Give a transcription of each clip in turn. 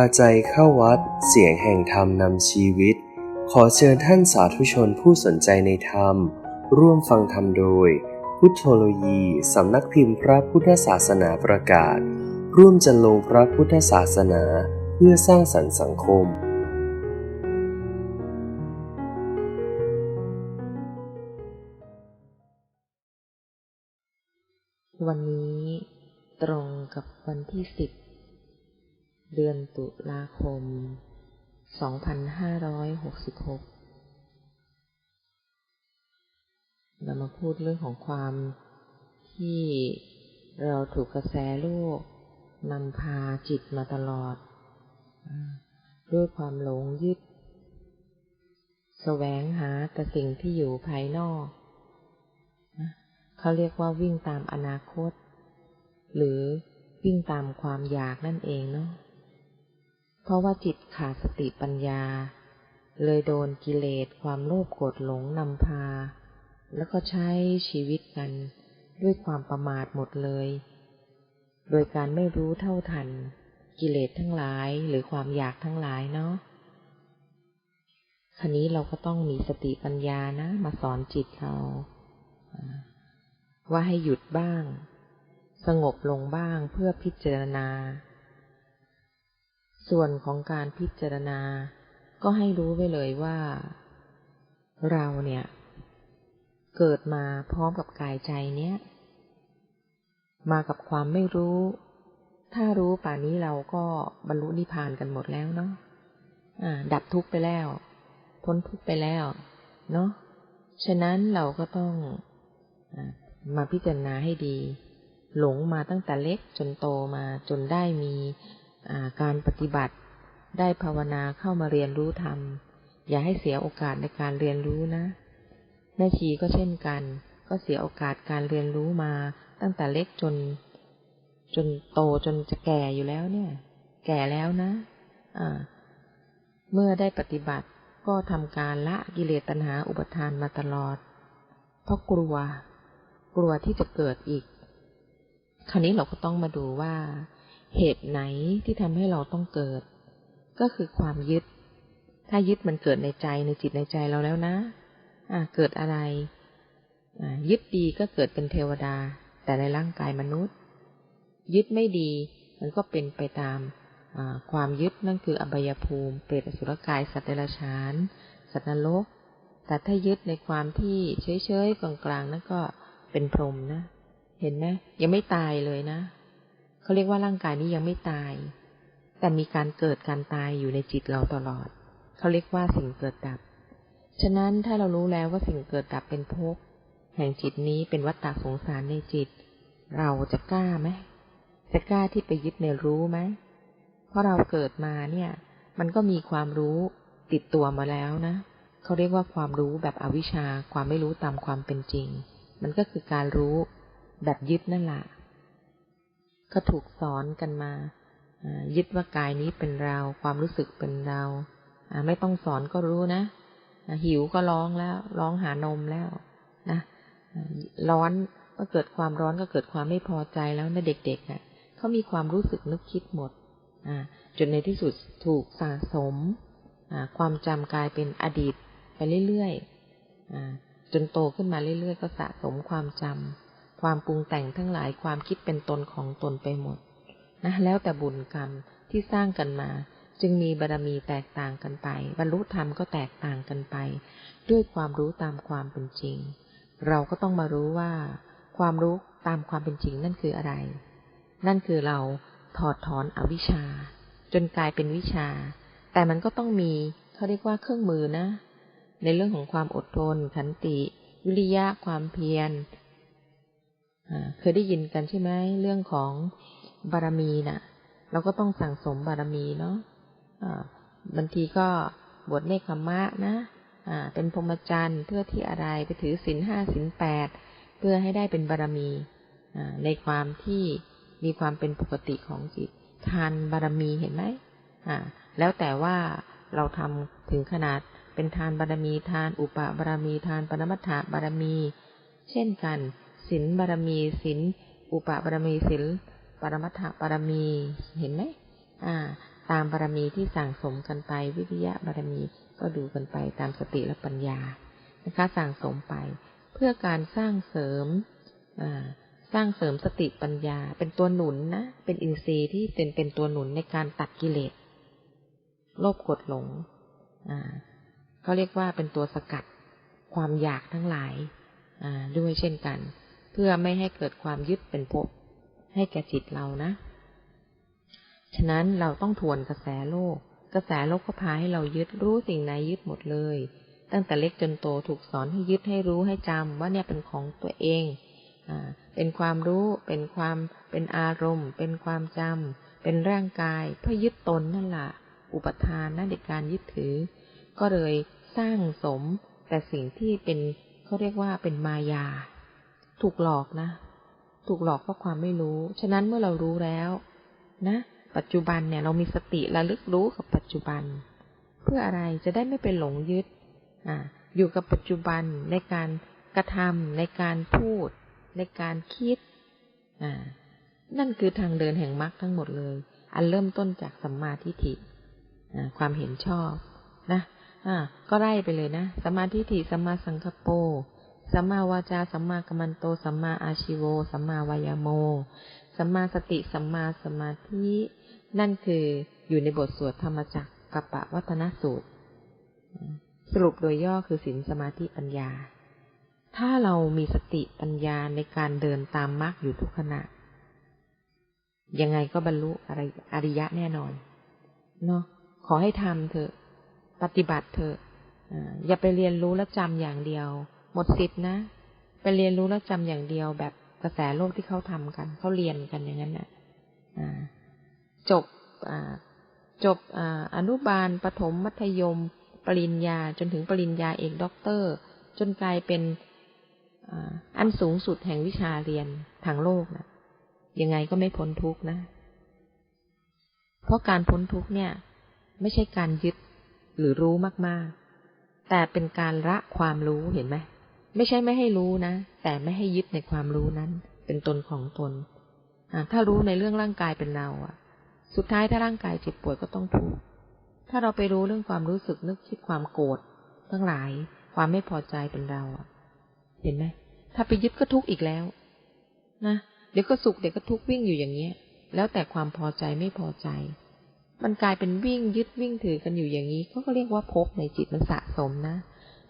าใจเข้าวัด เสียงแห่งธรรมนำชีวิต ขอเชิญท่านสาธุชนผู้สนใจในธรรม ร่วมฟังธรรมโดย พุทธโลยีสำนักพิมพ์พระพุทธศาสนาประกาศ ร่วมจันลงพระพุทธศาสนาเพื่อสร้างสรรค์สังคม วันนี้ตรงกับวันที่สิบ เดือนตุลาคม 2566 เรามาพูดเรื่องของความที่เราถูกกระแสโลกนำพาจิตมาตลอด ด้วยความหลงยึดแสวงหาแต่สิ่งที่อยู่ภายนอก เขาเรียกว่าวิ่งตามอนาคต หรือวิ่งตามความอยากนั่นเองเนาะ เพราะว่าจิตขาดสติปัญญา เลยโดนกิเลสความโลภโกรธหลงนำพา แล้วก็ใช้ชีวิตกันด้วยความประมาทหมดเลย โดยการไม่รู้เท่าทัน กิเลสทั้งหลายหรือความอยากทั้งหลายเนาะคันนี้เราก็ต้องมีสติปัญญานะ มาสอนจิตเราว่าให้หยุดบ้าง สงบลงบ้างเพื่อพิจารณา ส่วนของการพิจารณา ก็ให้รู้ไว้เลยว่า เราเนี่ย เกิดมาพร้อมกับกายใจเนี้ย มากับความไม่รู้ ถ้ารู้ป่านนี้เราก็บรรลุนิพพานกันหมดแล้วเนาะะดับทุกข์ไปแล้ว พ้นทุกข์ไปแล้ว เนาะฉะนั้นเราก็ต้องอมาพิจารณาให้ดี หลงมาตั้งแต่เล็กจนโตมาจนได้มี การปฏิบัติได้ภาวนาเข้ามาเรียนรู้ธรรม อย่าให้เสียโอกาสในการเรียนรู้นะ แม่ชีก็เช่นกัน ก็เสียโอกาสการเรียนรู้มาตั้งแต่เล็กจน จนโตจนจะแก่อยู่แล้วเนี่ย แก่แล้วนะอ่าเมื่อได้ปฏิบัติก็ทำการละกิเลสตัณหาอุปทานมาตลอด เพราะกลัว กลัวที่จะเกิดอีก คราวนี้เราก็ต้องมาดูว่า เหตุไหนที่ทำให้เราต้องเกิด ก็คือความยึด ถ้ายึดมันเกิดในใจในจิตในใจเราแล้วนะ อ่าเกิดอะไร อ่ายึดดีก็เกิดเป็นเทวดา แต่ในร่างกายมนุษย์ ยึดไม่ดี มันก็เป็นไปตามความยึดนั่นคืออบายภูมิ เปรตอสุรกาย สัตว์เดรัจฉาน สัตว์นรก แต่ถ้ายึดในความที่เฉยๆกลางๆนั่นก็เป็นพรหมนะ เห็นไหมยังไม่ตายเลยนะ เขาเรียกว่าร่างกายนี้ยังไม่ตาย แต่มีการเกิดการตายอยู่ในจิตเราตลอด เขาเรียกว่าสิ่งเกิดดับ ฉะนั้นถ้าเรารู้แล้วว่าสิ่งเกิดดับเป็นภพแห่งจิตนี้เป็นวัฏฏะสงสารในจิต เราจะกล้าไหมจะกล้าที่ไปยึดในรู้ไหมเพราะเราเกิดมาเนี่ย มันก็มีความรู้ติดตัวมาแล้วนะเขาเรียกว่าความรู้แบบอวิชชาความไม่รู้ตามความเป็นจริง มันก็คือการรู้แบบยึดนั่นแหละ ก็ถูกสอนกันมา ยึดว่ากายนี้เป็นเรา ความรู้สึกเป็นเรา ไม่ต้องสอนก็รู้นะ หิวก็ร้องแล้ว ร้องหานมแล้วนะร้อนก็เกิดความร้อนก็เกิดความไม่พอใจแล้วนะเด็กๆเนะ่ะเขามีความรู้สึกนึกคิดหมดจนในที่สุดถูกสะสม ความจำกลายเป็นอดีตไปเรื่อยๆจนโตขึ้นมาเรื่อยๆ ก็สะสมความจำ ความปรุงแต่งทั้งหลายความคิดเป็นตนของตนไปหมด นะ แล้วแต่บุญกรรมที่สร้างกันมา จึงมีบารรมีแตกต่างกันไป บรรลุธรรมก็แตกต่างกันไป ด้วยความรู้ตามความเป็นจริง เราก็ต้องมารู้ว่า ความรู้ตามความเป็นจริงนั่นคืออะไร นั่นคือเราถอดถอนอวิชชา จนกลายเป็นวิชา แต่มันก็ต้องมีเขาเรียกว่าเครื่องมือนะ ในเรื่องของความอดทนขันติ วิริยะความเพียร เคยได้ยินกันใช่ไหมเรื่องของบารมีนะ่ะ เราก็ต้องสั่งสมบารมีเนาะบางทีก็บวชเนคขมะนะเป็นพรหมจรรย์เพื่อที่อะไรไปถือศีลห้าศีลแปดเพื่อให้ได้เป็นบารมีในความที่มีความเป็นปกติของจิต ทานบารมีเห็นไหมแล้วแต่ว่าเราทำถึงขนาดเป็นทานบารมีทาน อุปบารมีทานปรมัตถบารมี เช่นกัน ศีลบารมีศีลอุปบารมีศีลปรมัตถบารมีเห็นไหมอ่า ตามบารมีที่สั่งสมกันไปวิทยาบารมีก็ดูกันไปตามสติและปัญญานะคะสั่งสมไปเพื่อการสร้างเสริมสร้างเสริมสติปัญญาเป็นตัวหนุนนะ เป็นอินทรีย์ที่เป็นเป็นตัวหนุนในการตัดกิเลสโลภกดหลงเขาเรียกว่าเป็นตัวสกัดความอยากทั้งหลายด้วยเช่นกัน เพื่อไม่ให้เกิดความยึดเป็นภพให้แก่จิตเรานะ ฉะนั้นเราต้องทวนกระแสโลก กระแสโลกก็พาให้เรายึดรู้สิ่งไหนยึดหมดเลย ตั้งแต่เล็กจนโตถูกสอนให้ยึดให้รู้ให้จำว่าเนี่ยเป็นของตัวเองเป็นความรู้ เป็นความเป็นอารมณ์ เป็นความจำเป็นร่างกายเพื่อยึดตนนั่นแหละอุปทานนั่นในการยึดถือ ก็เลยสร้างสมแต่สิ่งที่เป็นเขาเรียกว่าเป็นมายา ถูกหลอกนะ ถูกหลอกเพราะความไม่รู้ ฉะนั้นเมื่อเรารู้แล้ว นะ ปัจจุบันเนี่ยเรามีสติระลึกรู้กับปัจจุบัน เพื่ออะไรจะได้ไม่เป็นหลงยึด อ่า อยู่กับปัจจุบันในการกระทำในการพูด ในการคิด อ่า นั่นคือทางเดินแห่งมรรคทั้งหมดเลย อันเริ่มต้นจากสัมมาทิฏฐิความเห็นชอบ นะ อ่า ก็ไล่ไปเลยนะสัมมาทิฏฐิสัมมาสังคโปร สัมมาวาจา สัมมากัมมันโต สัมมาอาชิโว สัมมาวายโม สัมมาสติ สัมมาสมาธิ นั่นคืออยู่ในบทสวดธรรมจักกัปปะวัฒนสูตร สรุปโดยย่อคือศีลสมาธิปัญญา ถ้าเรามีสติปัญญาในการเดินตามมรรคอยู่ทุกขณะ ยังไงก็บรรลุอะไรอริยะแน่นอน เนาะ ขอให้ทำเถอะ ปฏิบัติเถอะ อย่าไปเรียนรู้แล้วจำอย่างเดียว หมดสิทธินะไปเรียนรู้แล้วจำอย่างเดียวแบบกระแสโลกที่เขาทำกัน เขาเรียนกันอย่างนั้นนะ่ะจบจบอนุบาลปถมมัธยม ปริญญาจนถึงปริญญาเอกด็อกเตอร์ จนกลายเป็นอันสูงสุดแห่งวิชาเรียนทางโลกนะยังไงก็ไม่พ้นทุกนะ เพราะการพ้นทุกเนี่ย ไม่ใช่การยึดหรือรู้มากๆ แต่เป็นการละความรู้เห็นไหม ไม่ใช่ไม่ให้รู้นะ แต่ไม่ให้ยึดในความรู้นั้น เป็นตนของตน ถ้ารู้ในเรื่องร่างกายเป็นเราอะสุดท้ายถ้าร่างกายเจ็บป่วยก็ต้องทุกข์ ถ้าเราไปรู้เรื่องความรู้สึกนึกคิดความโกรธทั้งหลาย ความไม่พอใจเป็นเราอะเห็นไหมถ้าไปยึดก็ทุกข์อีกแล้ว นะ เดี๋ยวก็สุขเดี๋ยวก็ทุกข์วิ่งอยู่อย่างเงี้ย แล้วแต่ความพอใจไม่พอใจ มันกลายเป็นวิ่งยึดวิ่งถือกันอยู่อย่างนี้ ก็เรียกว่าภพในจิตมันสะสมนะ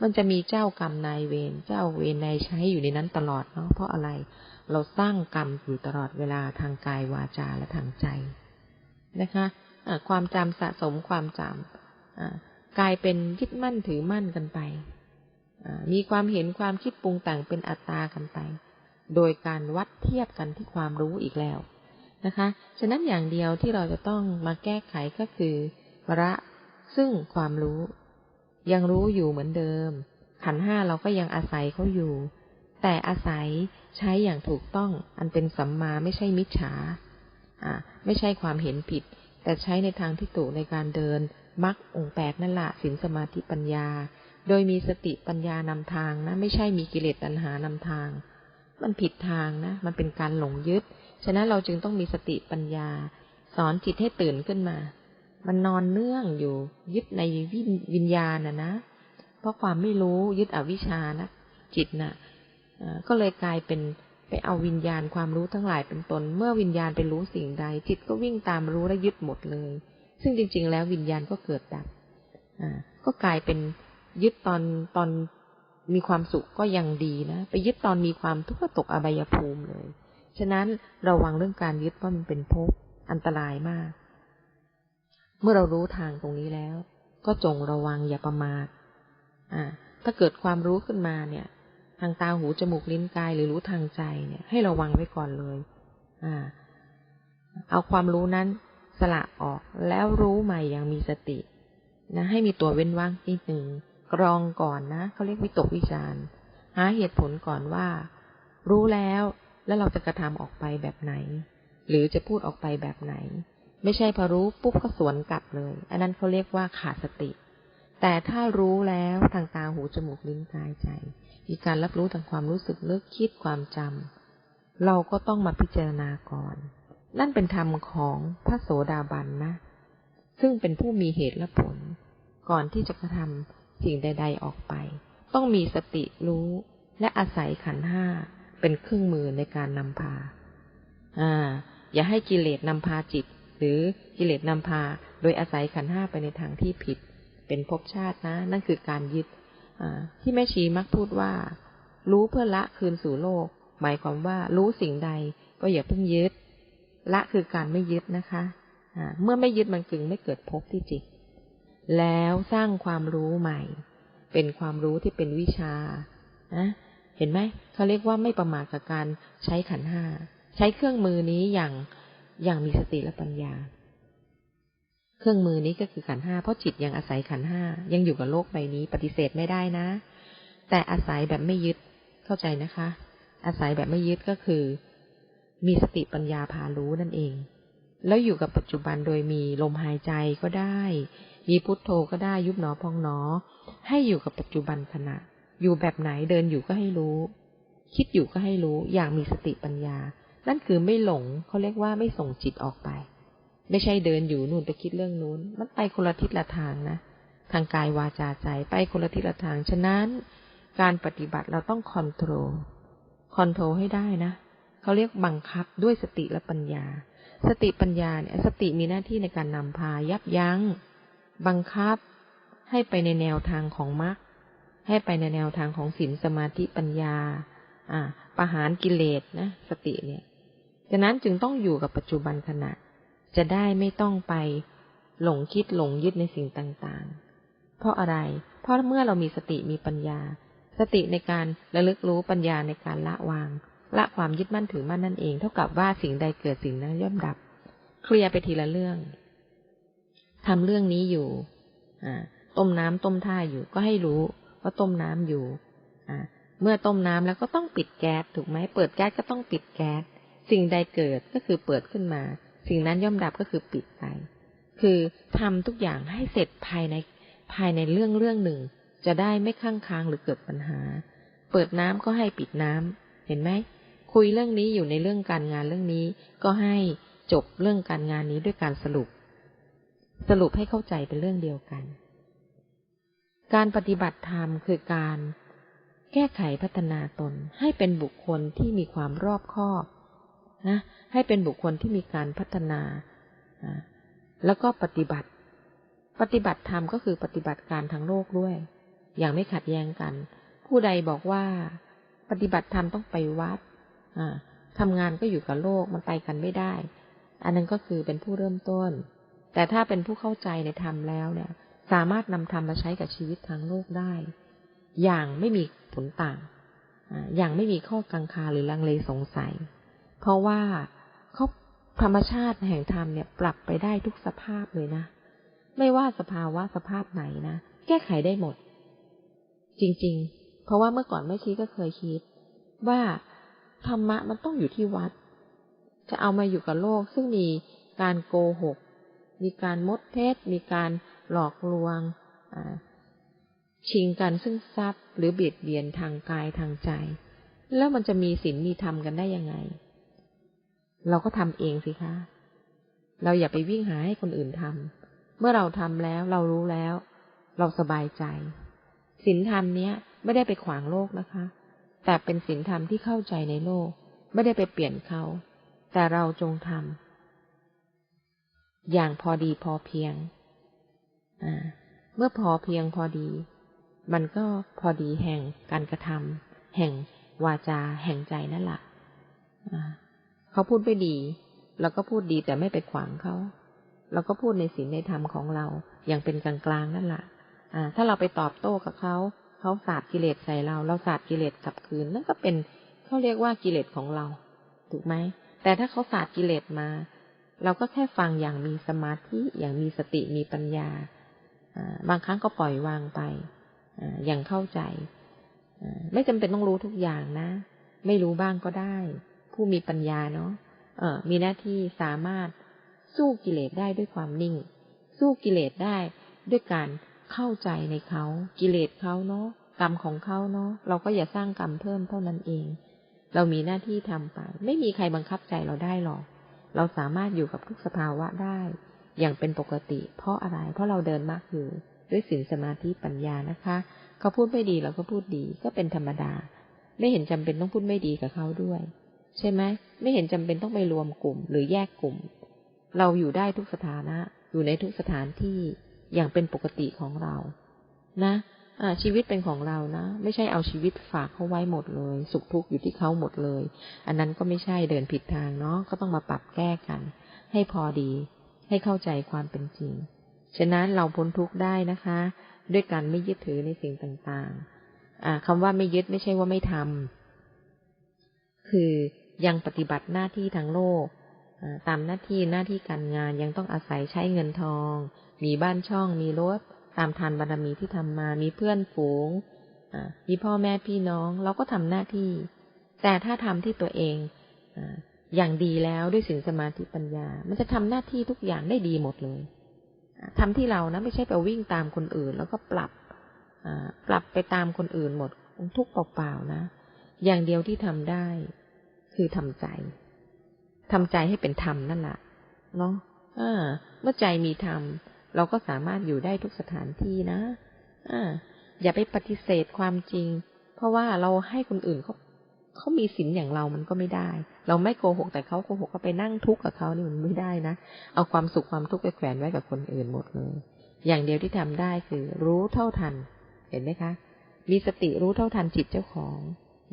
มันจะมีเจ้ากรรมนายเวรเจ้าเวรนายใช้อยู่ในนั้นตลอดเนาะเพราะอะไร เราสร้างกรรมอยู่ตลอดเวลาทางกายวาจาและทางใจนะคะะความจำสะสมความจำกลายเป็นยึดมั่นถือมั่นกันไปมีความเห็นความคิดปรุงแต่งเป็นอัตตากันไป โดยการวัดเทียบกันที่ความรู้อีกแล้วนะคะ ฉะนั้นอย่างเดียวที่เราจะต้องมาแก้ไขก็คือ ระซึ่งความรู้ ยังรู้อยู่เหมือนเดิม ขันห้าเราก็ยังอาศัยเขาอยู่ แต่อาศัยใช้อย่างถูกต้อง อันเป็นสัมมาไม่ใช่มิจฉาอ่าไม่ใช่ความเห็นผิด แต่ใช้ในทางที่ถูกในการเดินมรรคองแปดนั่นแหละสินสมาธิปัญญา โดยมีสติปัญญานำทางนะ ไม่ใช่มีกิเลสตัณหานำทาง มันผิดทางนะ มันเป็นการหลงยึด ฉะนั้นเราจึงต้องมีสติปัญญา สอนจิตให้ตื่นขึ้นมา มันนอนเนื่องอยู่ ยึดในวิวญญาณนะนะ เพราะความไม่รู้ยึดอวิชานะจิตนะ่ะก็เลยกลายเป็นไปเอาวิญญาณความรู้ทั้งหลายเป็นตน เมื่อวิญญาณไปรู้สิ่งใด จิตก็วิ่งตามรู้และยึดหมดเลย ซึ่งจริง ๆ แล้ววิญญาณก็เกิดดับก็กลายเป็นยึดตอนตอนมีความสุขก็ยังดีนะ ไปยึดตอนมีความทุกข์ก็ตกอบายภูมิเลย ฉะนั้นระวังเรื่องการยึดว่ามันเป็นภพอันตรายมาก เมื่อเรารู้ทางตรงนี้แล้ว ก็จงระวังอย่าประมาทอ่า ถ้าเกิดความรู้ขึ้นมาเนี่ย ทางตาหูจมูกลิ้นกายหรือรู้ทางใจเนี่ย ให้ระวังไว้ก่อนเลย อ่า เอาความรู้นั้นสละออกแล้วรู้ใหม่อย่างมีสตินะให้มีตัวเว้นว่างนิดหนึ่งกรองก่อนนะเขาเรียกวิตกวิจารหาเหตุผลก่อนว่า รู้แล้วแล้วเราจะกระทำออกไปแบบไหน หรือจะพูดออกไปแบบไหน ไม่ใช่พอรู้ปุ๊บก็สวนกลับเลย อันนั้นเขาเรียกว่าขาดสติ แต่ถ้ารู้แล้วทางตาหูจมูกลิ้นกายใจ มีการรับรู้ทางความรู้สึกนึกคิดความจำเราก็ต้องมาพิจารณาก่อน นั่นเป็นธรรมของพระโสดาบันนะ ซึ่งเป็นผู้มีเหตุและผล ก่อนที่จะกระทำสิ่งใด ๆออกไป ต้องมีสติรู้และอาศัยขันห้าเป็นเครื่องมือในการนำพา อ่า อย่าให้กิเลสนำพาจิต รือกิเลสนำพา โดยอาศัยขันห้าไปในทางที่ผิด เป็นภพชาตินะ นั่นคือการยึดที่แม่ชีมักพูดว่า รู้เพื่อละคืนสู่โลก หมายความว่ารู้สิ่งใดก็อย่าเพิ่งยึด ละคือการไม่ยึดนะคะเมื่อไม่ยึดมันจึงไม่เกิดภพที่จิต แล้วสร้างความรู้ใหม่ เป็นความรู้ที่เป็นวิชานะเห็นไหมเขาเรียกว่าไม่ประมาทกับการใช้ขันห้า ใช้เครื่องมือนี้อย่าง อย่างมีสติและปัญญา เครื่องมือนี้ก็คือขันห้าเพราะจิตยังอาศัยขันห้ายังอยู่กับโลกใบนี้ปฏิเสธไม่ได้นะ แต่อาศัยแบบไม่ยึดเข้าใจนะคะ อาศัยแบบไม่ยึดก็คือ มีสติปัญญาพารู้นั่นเอง แล้วอยู่กับปัจจุบันโดยมีลมหายใจก็ได้ มีพุทโธก็ได้ยุบหนอพองหนอ ให้อยู่กับปัจจุบันขณะ อยู่แบบไหนเดินอยู่ก็ให้รู้ คิดอยู่ก็ให้รู้อย่างมีสติปัญญา นั่นคือไม่หลงเขาเรียกว่าไม่ส่งจิตออกไป ไม่ใช่เดินอยู่นู่นไปคิดเรื่องนู้น มันไปคนละทิศละทางนะ ทางกายวาจาใจไปคนละทิศละทาง ฉะนั้นการปฏิบัติเราต้องคอนโทรล คอนโทรลให้ได้นะ เขาเรียกบังคับด้วยสติและปัญญา สติปัญญาเนี่ยสติมีหน้าที่ในการนำพายับยัง้ง บังคับให้ไปในแนวทางของมรรค ให้ไปในแนวทางของศีลสมาธิปัญญา อ่า ประหารกิเลสนะ สติเนี่ย ฉะนั้นจึงต้องอยู่กับปัจจุบันขณะ จะได้ไม่ต้องไปหลงคิดหลงยึดในสิ่งต่างๆ เพราะอะไร เพราะเมื่อเรามีสติมีปัญญา สติในการระลึกรู้ปัญญาในการละวาง ละความยึดมั่นถือมั่นนั่นเอง เท่ากับว่าสิ่งใดเกิดสิ่งนั้นย่อมดับ เคลียร์ไปทีละเรื่องทำเรื่องนี้อยู่อ่าต้มน้ำต้มท่าอยู่ก็ให้รู้ว่าต้มน้ำอยู่อ่าเมื่อต้มน้ำแล้วก็ต้องปิดแก๊สถูกไหมเปิดแก๊สก็ต้องปิดแก๊ส สิ่งใดเกิดก็คือเปิดขึ้นมา สิ่งนั้นย่อมดับก็คือปิดไป คือทำทุกอย่างให้เสร็จภายในภายในเรื่องเรื่องหนึ่ง จะได้ไม่ข้างค้างหรือเกิดปัญหา เปิดน้ำก็ให้ปิดน้ำเห็นไหมคุยเรื่องนี้อยู่ในเรื่องการงานเรื่องนี้ ก็ให้จบเรื่องการงานนี้ด้วยการสรุป สรุปให้เข้าใจเป็นเรื่องเดียวกัน การปฏิบัติธรรมคือการแก้ไขพัฒนาตนให้เป็นบุคคลที่มีความรอบคอบ นะให้เป็นบุคคลที่มีการพัฒนาแล้วก็ปฏิบัติ ปฏิบัติธรรมก็คือปฏิบัติการทางโลกด้วย อย่างไม่ขัดแย้งกัน ผู้ใดบอกว่า ปฏิบัติธรรมต้องไปวัดทำงานก็อยู่กับโลกมันไปกันไม่ได้ อันนั้นก็คือเป็นผู้เริ่มต้น แต่ถ้าเป็นผู้เข้าใจในธรรมแล้วเนี่ย สามารถนำธรรมมาใช้กับชีวิตทางโลกได้ อย่างไม่มีผลต่าง อย่างไม่มีข้อกังขาหรือลังเลสงสัย เพราะว่าเขาธรรมชาติแห่งธรรมเนี่ยปรับไปได้ทุกสภาพเลยนะ ไม่ว่าสภาวะสภาพไหนนะ แก้ไขได้หมด จริง ๆ เพราะว่าเมื่อก่อนแม่ชีก็เคยคิด ว่าธรรมะมันต้องอยู่ที่วัด จะเอามาอยู่กับโลกซึ่งมีการโกหก มีการมดเทศมีการหลอกลวงชิงกันซึ่งทรัพย์หรือเบียดเบียนทางกายทางใจ แล้วมันจะมีศีลมีธรรมกันได้ยังไง เราก็ทำเองสิคะ เราอย่าไปวิ่งหาให้คนอื่นทำ เมื่อเราทำแล้วเรารู้แล้ว เราสบายใจศีลธรรมเนี้ยไม่ได้ไปขวางโลกนะคะ แต่เป็นศีลธรรมที่เข้าใจในโลก ไม่ได้ไปเปลี่ยนเขา แต่เราจงทำอย่างพอดีพอเพียง อ่า เมื่อพอเพียงพอดี มันก็พอดีแห่งการกระทำแห่งวาจาแห่งใจนั่นแหละ เขาพูดไม่ดีเราก็พูดดีแต่ไม่ไปขวางเขาเราก็พูดในศีลในธรรมของเราอย่างเป็นกลางๆนั่นแหละอ่า ถ้าเราไปตอบโต้กับเขาเขาสาดกิเลสใส่เรา เราสาดกิเลสกลับคืนนั่นก็เป็นเขาเรียกว่ากิเลสของเรา ถูกไหมแต่ถ้าเขาสาดกิเลสมา เราก็แค่ฟังอย่างมีสมาธิอย่างมีสติมีปัญญาบางครั้งก็ปล่อยวางไปอย่างเข้าใจไม่จำเป็นต้องรู้ทุกอย่างนะ ไม่รู้บ้างก็ได้ ผู้มีปัญญาเนาะมีหน้าที่สามารถสู้กิเลสได้ด้วยความนิ่ง สู้กิเลสได้ด้วยการเข้าใจในเขากิเลสเขาเนาะกรรมของเขาเนาะเราก็อย่าสร้างกรรมเพิ่มเท่านั้นเอง เรามีหน้าที่ทำไป ไม่มีใครบังคับใจเราได้หรอก เราสามารถอยู่กับทุกสภาวะได้ อย่างเป็นปกติ เพราะอะไร เพราะเราเดินมากอยู่ ด้วยศีลสมาธิปัญญานะคะเขาพูดไม่ดีเราก็พูดดีก็เป็นธรรมดา ไม่เห็นจำเป็นต้องพูดไม่ดีกับเขาด้วย ใช่ไหมไม่เห็นจำเป็นต้องไปรวมกลุ่ม หรือแยกกลุ่ม เราอยู่ได้ทุกสถานะ อยู่ในทุกสถานที่อย่างเป็นปกติของเรา นะอ่าชีวิตเป็นของเรานะ ไม่ใช่เอาชีวิตฝากเขาไว้หมดเลย สุขทุกข์อยู่ที่เขาหมดเลย อันนั้นก็ไม่ใช่เดินผิดทางเนาะก็ต้องมาปรับแก้กัน ให้พอดี ให้เข้าใจความเป็นจริง ฉะนั้นเราพ้นทุกข์ได้นะคะ ด้วยการไม่ยึดถือในสิ่งต่างๆ อ่าคำว่าไม่ยึดไม่ใช่ว่าไม่ทำคือ ยังปฏิบัติหน้าที่ทางโลกตามหน้าที่หน้าที่การงานยังต้องอาศัยใช้เงินทอง มีบ้านช่องมีรถ ตามทานบารรมีที่ทำมา มีเพื่อนฝูงมีพ่อแม่พี่น้องเราก็ทำหน้าที่ แต่ถ้าทำที่ตัวเองอย่างดีแล้วด้วยสิ่งสมาธิปัญญา มันจะทำหน้าที่ทุกอย่างได้ดีหมดเลยทำที่เรานะไม่ใช่ไปวิ่งตามคนอื่น แล้วก็ปรับปรับไปตามคนอื่นหมดทุกเปล่าๆนะ อย่างเดียวที่ทำได้ คือทำใจทำใจให้เป็นธรรมนั่นแหละเนาะเมื่อใจมีธรรม เราก็สามารถอยู่ได้ทุกสถานที่นะอ่าอย่าไปปฏิเสธความจริง เพราะว่าเราให้คนอื่นเขาเขามีสินอย่างเรามันก็ไม่ได้ เราไม่โกหกแต่เขาโกหกก็ไปนั่งทุกข์กับเขานี่มันไม่ได้นะ เอาความสุขความทุกข์ไปแขวนไว้กับคนอื่นหมดเลย อย่างเดียวที่ทำได้คือรู้เท่าทัน เห็นไหมคะ มีสติรู้เท่าทันจิตเจ้าของ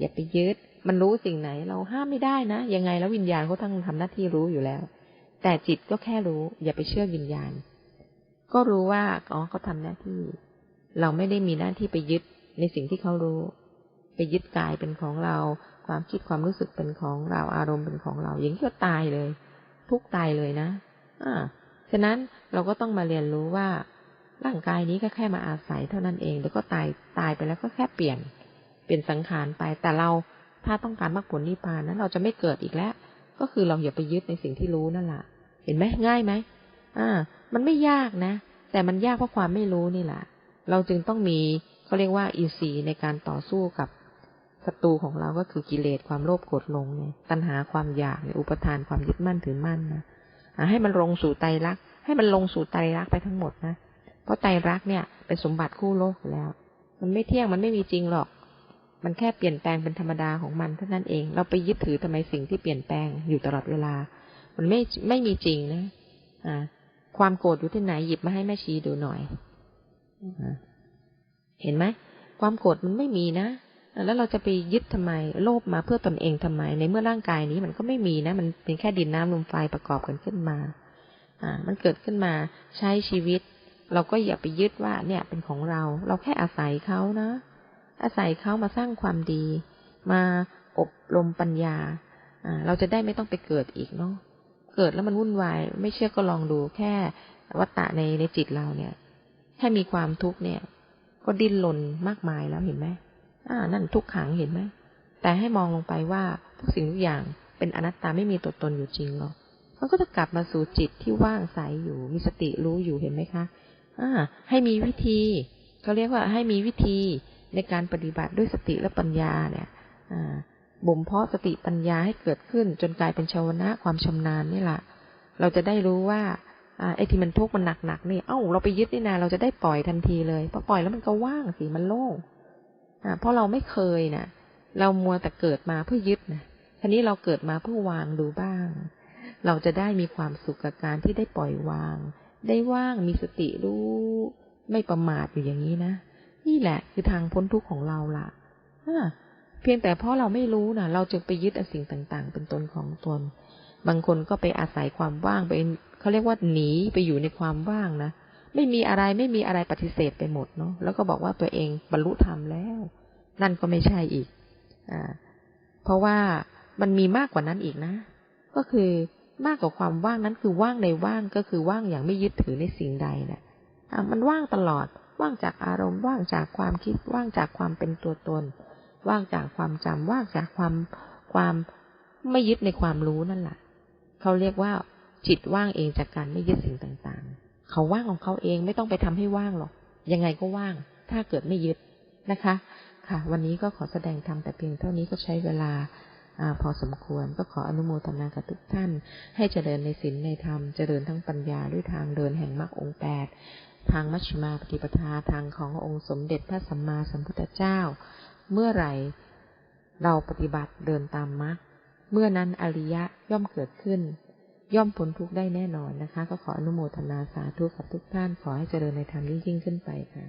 อย่าไปยึด มันรู้สิ่งไหน เราห้ามไม่ได้นะ ยังไงแล้ววิญญาณเขาทั้งทำหน้าที่รู้อยู่แล้ว แต่จิตก็แค่รู้ อย่าไปเชื่อวิญญาณ ก็รู้ว่าอ๋อเขาทาหน้าที่ เราไม่ได้มีหน้าที่ไปยึดในสิ่งที่เขารู้ ไปยึดกายเป็นของเรา ความคิดความรู้สึกเป็นของเราอารมณ์เป็นของเราอย่างนี้ก็ตายเลย ทุกตายเลยนะอ่าฉะนั้นเราก็ต้องมาเรียนรู้ว่าร่างกายนี้ก็แค่มาอาศัยเท่านั้นเอง แล้วก็ตายตายไปแล้วก็แค่เปลี่ยน เปลี่ยนสังขารไป แต่เราถ้าต้องการมรรคผลนิพพานนั้น เราจะไม่เกิดอีกแล้ว ก็คือเราอย่าไปยึดในสิ่งที่รู้นั่นแหละเห็นไหมง่ายไหมอ่า มันไม่ยากนะ แต่มันยากเพราะความไม่รู้นี่แหละเราจึงต้องมีเขาเรียกว่าอีสีในการต่อสู้กับศัตรูของเราก็คือกิเลสความโลภโกรธลงเนี่ยตัณหาความอยากเนี่ยอุปทานความยึดมั่นถือมั่นนะให้มันลงสู่ไตรลักษณ์ให้มันลงสู่ไตรลักษณ์ไปทั้งหมดนะเพราะไตรลักษณ์เนี่ยเป็นสมบัติคู่โลกแล้ว มันไม่เที่ยงมันไม่มีจริงหรอก มันแค่เปลี่ยนแปลงเป็นธรรมดาของมันเท่านั้นเอง เราไปยึดถือทำไมสิ่งที่เปลี่ยนแปลงอยู่ตลอดเวลา มันไม่ไม่มีจริงนะอ่าความโกรธอยู่ที่ไหนหยิบมาให้แม่ชีดูหน่อยเห็นไหมความโกรธมันไม่มีนะแล้วเราจะไปยึดทำไมโลภมาเพื่อตนเองทำไม ในเมื่อร่างกายนี้มันก็ไม่มีนะ มันเป็นแค่ดินน้ำลมไฟประกอบกันขึ้นมา อ่า มันเกิดขึ้นมาใช้ชีวิต เราก็อย่าไปยึดว่าเนี่ยเป็นของเรา เราแค่อาศัยเขานะ อาศัยเขามาสร้างความดี มาอบรมปัญญาอ่าเราจะได้ไม่ต้องไปเกิดอีกเนาะเกิดแล้วมันวุ่นวาย ไม่เชื่อก็ลองดูแค่วัตตะในในจิตเราเนี่ย แค่มีความทุกข์เนี่ย ก็ดิ้นรนมากมายแล้วเห็นไหมอ่า นั่นทุกขังเห็นไหมแต่ให้มองลงไปว่าทุกสิ่งทุกอย่างเป็นอนัตตาไม่มีตัวตนอยู่จริงหรอกมันก็จะกลับมาสู่จิตที่ว่างใสอยู่ มีสติรู้อยู่เห็นไหมคะอ่าให้มีวิธีเขาเรียกว่าให้มีวิธี ในการปฏิบัติด้วยสติและปัญญาเนี่ยบ่มเพาะสติปัญญาให้เกิดขึ้น จนกลายเป็นชาวนะความชำนาญนี่แหละเราจะได้รู้ว่าไอ้ที่มันทุกข์มันหนักๆนี่เอ้าเราไปยึดนี่นาเราจะได้ปล่อยทันทีเลยพอปล่อยแล้วมันก็ว่างสิมันโล่งเพราะเราไม่เคยนะเรามัวแต่เกิดมาเพื่อยึดนะทีนี้เราเกิดมาเพื่อวางดูบ้าง เราจะได้มีความสุขกับการที่ได้ปล่อยวาง ได้ว่างมีสติรู้ ไม่ประมาทอยู่อย่างนี้นะ นี่แหละคือทางพ้นทุกข์ของเราล่ะเพียงแต่เพราะเราไม่รู้นะเราจึงไปยึดสิ่งต่าง ๆ เป็นตนของตน บางคนก็ไปอาศัยความว่างไปเขาเรียกว่าหนีไปอยู่ในความว่างนะไม่มีอะไรไม่มีอะไรปฏิเสธไปหมดเนาะแล้วก็บอกว่าตัวเองบรรลุธรรมแล้ว นั่นก็ไม่ใช่อีกอ่าเพราะว่ามันมีมากกว่านั้นอีกนะ ก็คือมากกว่าความว่างนั้นคือว่างในว่างก็คือว่างอย่างไม่ยึดถือในสิ่งใดแหละอ่ามันว่างตลอด ว่างจากอารมณ์ว่างจากความคิดว่างจากความเป็นตัวตน ว่างจากความจำว่างจากความความไม่ยึดในความรู้นั่นแหละเขาเรียกว่าจิตว่างเองจากการไม่ยึดสิ่งต่างๆ เขาว่างของเขาเองไม่ต้องไปทำให้ว่างหรอก ยังไงก็ว่าง ถ้าเกิดไม่ยึดนะคะ ค่ะ วันนี้ก็ขอแสดงธรรมแต่เพียงเท่านี้ก็ใช้เวลาอพอสมควรก็ขออนุโมทนากับทุกท่าน ให้เจริญในศีลในธรรม เจริญทั้งปัญญาด้วยทางเดินแห่งมรรคองค์แปด ทางมัชฌิมาปฏิปทาทางขององค์สมเด็จพระสัมมาสัมพุทธเจ้า เมื่อไหร่เราปฏิบัติเดินตามมรรคเมื่อนั้นอริยะย่อมเกิดขึ้น ย่อมพ้นทุกข์ได้แน่นอนนะคะ ก็ขออนุโมทนาสาธุกับทุกท่านขอให้เจริญในธรรมยิ่งขึ้นไปค่ะ